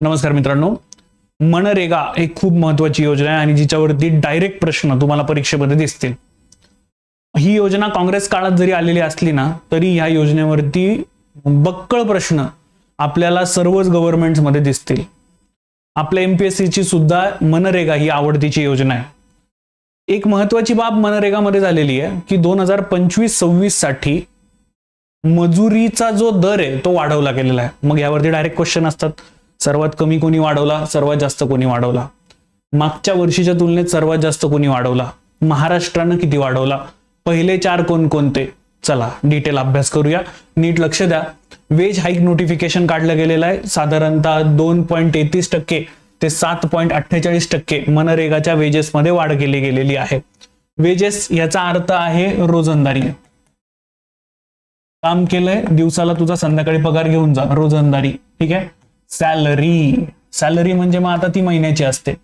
नमस्कार मित्रांनो. मनरेगा हे खूप महत्वाची योजना आहे आणि जिच्यावरती डायरेक्ट प्रश्न तुम्हाला परीक्षेमध्ये दिसतील. ही योजना काँग्रेस काळात जरी आलेली असली ना तरी ह्या योजनेवरती बक्कळ प्रश्न आपल्याला सर्वच गव्हर्नमेंटमध्ये दिसतील. आपल्या एमपीएससीची सुद्धा मनरेगा ही आवडतीची योजना आहे. एक महत्वाची बाब मनरेगामध्ये झालेली आहे की दोन हजार पंचवीस सव्वीससाठी मजुरीचा जो दर आहे तो वाढवला गेलेला आहे. मग यावरती डायरेक्ट क्वेश्चन असतात. सर्वात कमी कोणी वाढवला सर्वात जास्त कोणी वाढवला. मागच्या वर्षीच्या तुलनेत सर्वात जास्त कोणी वाढवला. महाराष्ट्रानं किती वाढवला? पहिले चार कोण कोणते? चला डिटेल अभ्यास करूया. नीट लक्ष द्या. वेज हाईक नोटिफिकेशन काढलं गेलेलं आहे. साधारणतः दोन पॉईंट तेहतीस टक्के ते सात पॉईंट अठ्ठेचाळीस टक्के मनरेगाच्या वेजेसमध्ये वाढ केली गेलेली आहे. वेजेस याचा अर्थ आहे रोजंदारी. काम केलंय दिवसाला तुझा संध्याकाळी पगार घेऊन जा रोजंदारी. ठीक आहे? सॅलरी. सॅलरी म्हणजे मग आता ती महिन्याची असते.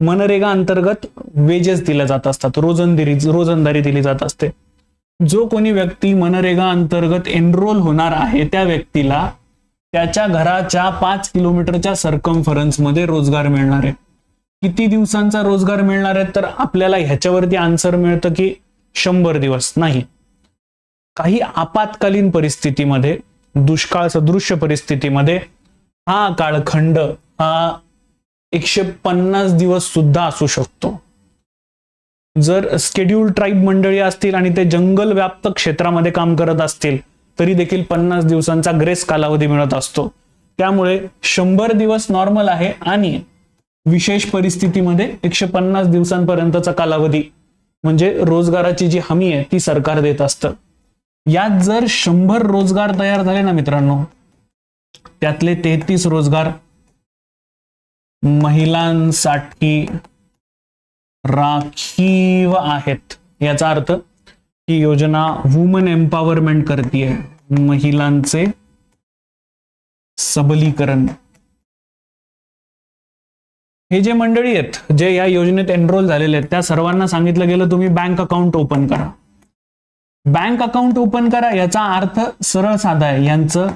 मनरेगा अंतर्गत वेजेस दिल्या जात असतात. रोजंदारी रोजंदारी दिली जात असते. जो कोणी व्यक्ती मनरेगा अंतर्गत एनरोल होणार आहे त्या व्यक्तीला त्याच्या घराच्या पाच किलोमीटरच्या सर्कम्फरन्समध्ये रोजगार मिळणार आहे. किती दिवसांचा रोजगार मिळणार आहे? तर आपल्याला ह्याच्यावरती आन्सर मिळतं की शंभर दिवस. नाही. काही आपत्कालीन परिस्थितीमध्ये दुष्काळ सदृश्य परिस्थितीमध्ये हा काळखंड हा एकशे पन्नास दिवस सुद्धा असू शकतो. जर स्केड्यूल ट्राईब मंडळी असतील आणि ते जंगल व्याप्त क्षेत्रामध्ये काम करत असतील तरी देखील पन्नास दिवसांचा ग्रेस कालावधी मिळत असतो. त्यामुळे शंभर दिवस नॉर्मल आहे आणि विशेष परिस्थितीमध्ये एकशे पन्नास दिवसांपर्यंतचा कालावधी म्हणजे रोजगाराची जी हमी आहे ती सरकार देत असतं. यात जर शंभर रोजगार तयार झाले ना मित्रांनो त्यातले तेहतीस रोजगार महिलांसाठी राखीव आहेत. याचा अर्थ ही योजना वुमन एम्पॉवरमेंट करते महिलांचे सबलीकरण. हे जे मंडळी आहेत जे या योजनेत एनरोल झालेले आहेत त्या सर्वांना सांगितलं गेलं तुम्ही बँक अकाउंट ओपन करा. बँक अकाउंट ओपन करा याचा अर्थ सरळ साधा आहे. यांचं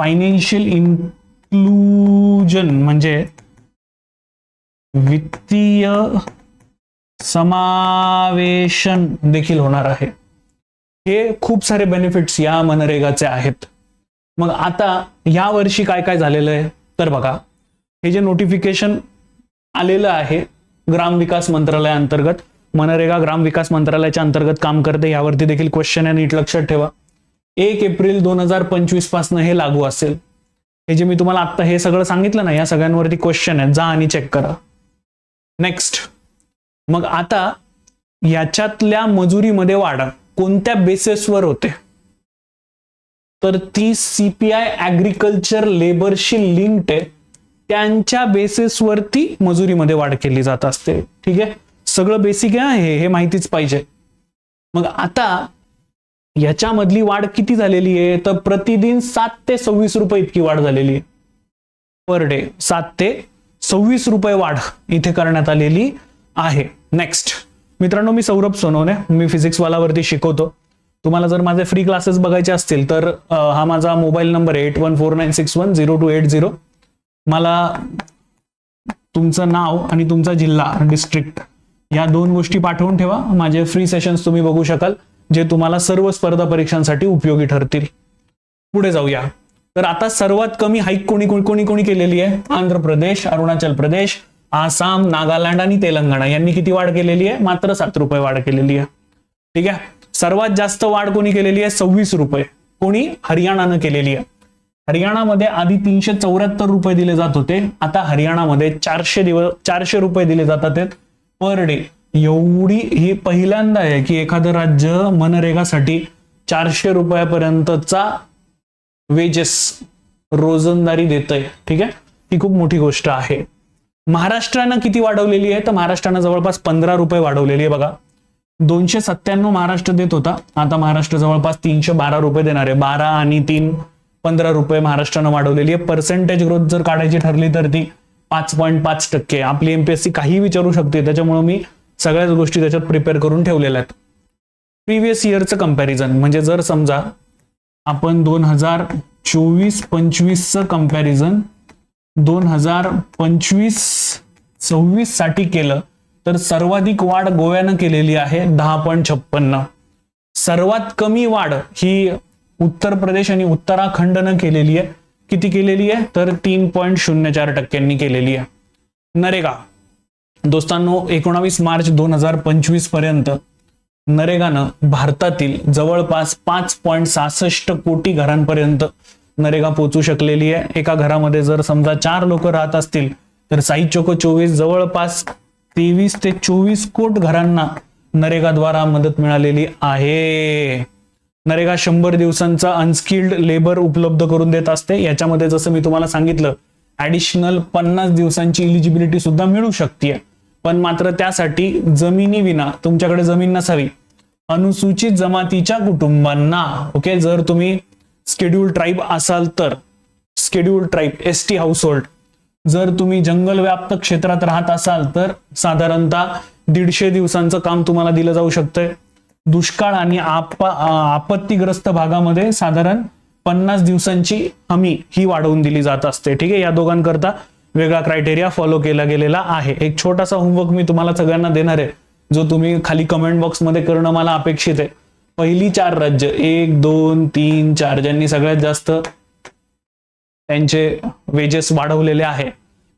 फायनान्शियल इन्क्लुजन म्हणजे वित्तीय समावेशन देखील होणार आहे. हे खूप सारे बेनिफिट्स या मनरेगाचे आहेत. मग आता या वर्षी काय काय झालेलं आहे? तर बघा हे जे नोटिफिकेशन आलेलं आहे ग्रामविकास मंत्रालयाअंतर्गत मनरेगा ग्राम विकास मंत्रालयाच्या अंतर्गत काम करते यावरती देखील क्वेश्चन आहे नीट लक्षात ठेवा. एक एप्रिल दोन हजार पंचवीसपासून हे लागू असेल. हे जे मी तुम्हाला आता हे सगळं सांगितलं ना या सगळ्यांवरती क्वेश्चन आहे. जा आणि चेक करा. नेक्स्ट मग आता याच्यातल्या मजुरीमध्ये वाढ कोणत्या बेसिसवर होते? तर ती सीपीआय ऍग्रिकल्चर लेबरशी लिंक्ड आहे. त्यांच्या बेसिसवरती मजुरीमध्ये वाढ केली जात असते. ठीक आहे? सगळं बेसिक आहे हे माहितीच पाहिजे. मग आता याच्यामधली वाढ किती झालेली आहे? तर प्रतिदिन सात ते सव्वीस रुपये इतकी वाढ झालेली आहे. पर डे सात ते सव्वीस रुपये वाढ इथे करण्यात आलेली आहे. नेक्स्ट मित्रांनो मी सौरभ सोनवणे मी फिजिक्सवालावरती शिकवतो. तुम्हाला जर माझे फ्री क्लासेस बघायचे असतील तर हा माझा मोबाईल नंबर आहे eight one four nine six one zero two eight zero मला तुमचं नाव आणि तुमचा जिल्हा डिस्ट्रिक्ट या दोन गोष्टी पाठवून ठेवा. माझे फ्री सेशन्स तुम्ही बघू शकाल. जे तुम्हाला सर्व स्पर्धा परीक्षांसाठी उपयोगी ठरतील. पुढे जाऊया. तर आता सर्वात कमी हाईक कोणी कोणी कोणी केलेली आहे? आंध्र प्रदेश अरुणाचल प्रदेश आसाम नागालँड आणि तेलंगणा. यांनी किती वाढ केलेली आहे? मात्र सात रुपये वाढ केलेली आहे. ठीक आहे? सर्वात जास्त वाढ कोणी केलेली आहे? सव्वीस रुपये. कोणी? हरियाणानं केलेली आहे. हरियाणामध्ये आधी तीनशे चौऱ्याहत्तर रुपये दिले जात होते. आता हरियाणामध्ये चारशे दिवस चारशे रुपये दिले जातात पर डे एवढी ही पहिल्यांदा आहे की एखादं राज्य मनरेगासाठी चारशे रुपयापर्यंतचा वेजेस रोजंदारी देत आहे ठीक आहे? ही खूप मोठी गोष्ट आहे. महाराष्ट्रानं किती वाढवलेली आहे? तर महाराष्ट्रानं जवळपास पंधरा रुपये वाढवलेली आहे बघा. दोनशे सत्त्याण्णव महाराष्ट्र देत होता. आता महाराष्ट्र जवळपास तीनशे बारा रुपये देणार आहे. बारा आणि तीन पंधरा रुपये महाराष्ट्रानं वाढवलेली आहे. पर्सेंटेज ग्रोथ जर काढायची ठरली तर ती पाच पॉईंट पाच टक्के आपली एमपीएससी काही विचारू शकते. त्याच्यामुळे मी सगळ्याच गोष्टी त्याच्यात प्रिपेअर करून ठेवलेल्या आहेत. प्रिव्हियस इयरचं कंपॅरिझन म्हणजे जर समजा आपण दोन हजार चोवीस पंचवीसचं कंपॅरिझन दोन हजार पंचवीस सव्वीससाठी केलं तर सर्वाधिक वाढ गोव्यानं केलेली आहे दहा पॉईंट छप्पन्न. सर्वात कमी वाढ ही उत्तर प्रदेश आणि उत्तराखंडनं केलेली आहे. किती केलेली आहे? तर तीन पॉईंट शून्य चार टक्क्यांनी केलेली आहे. नरेगा दोस्तांनो एकोणावीस मार्च दोन हजार पंचवीसपर्यंत नरेगानं भारतातील जवळपास पाच पॉईंट सहासष्ट कोटी घरांपर्यंत नरेगा पोचू शकलेली आहे. एका घरामध्ये जर समजा चार लोक राहत असतील तर साई चोको चोवीस जवळपास तेवीस ते चोवीस कोट घरांना नरेगाद्वारा मदत मिळालेली आहे. नरेगा शंभर दिवसांचा अनस्किल्ड लेबर उपलब्ध करून देत असते. याच्यामध्ये जसं मी तुम्हाला सांगितलं ऍडिशनल पन्नास दिवसांची इलिजिबिलिटी सुद्धा मिळू शकते पण मात्र त्यासाठी जमिनीविना तुमच्याकडे जमीन नसावी. अनुसूचित जमातीच्या कुटुंबांना ओके जर तुम्ही स्केड्युल ट्राईब असाल तर schedule tribe S T household जर तुम्ही जंगल व्याप्त क्षेत्रात राहत असाल तर साधारणतः दीडशे दिवसांचं काम तुम्हाला दिलं जाऊ शकतंय. दुष्काळ आणि आप आपत्तीग्रस्त भागामध्ये साधारण पन्नास दिवसांची हमी ही वाढवून दिली जात असते. ठीक आहे? या दोघांकरता वेगळा क्रायटेरिया फॉलो केला गेलेला आहे. एक छोटासा होमवर्क मी तुम्हाला सगळ्यांना देणार आहे. जो तुम्ही खाली कमेंट बॉक्समध्ये करणं मला अपेक्षित आहे. पहिली चार राज्य एक दोन तीन चार ज्यांनी सगळ्यात जास्त त्यांचे वेजेस वाढवलेले आहे.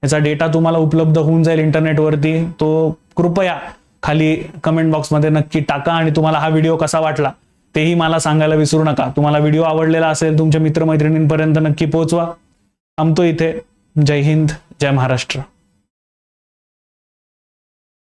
याचा डेटा तुम्हाला उपलब्ध होऊन जाईल इंटरनेटवरती तो कृपया खाली कमेंट बॉक्समध्ये नक्की टाका आणि तुम्हाला हा व्हिडिओ कसा वाटला तेही मला सांगायला विसरू नका. तुम्हाला व्हिडिओ आवडलेला असेल तुमच्या मित्रमैत्रिणींपर्यंत नक्की पोहोचवा. थांबतो इथे. जय हिंद. जय महाराष्ट्र.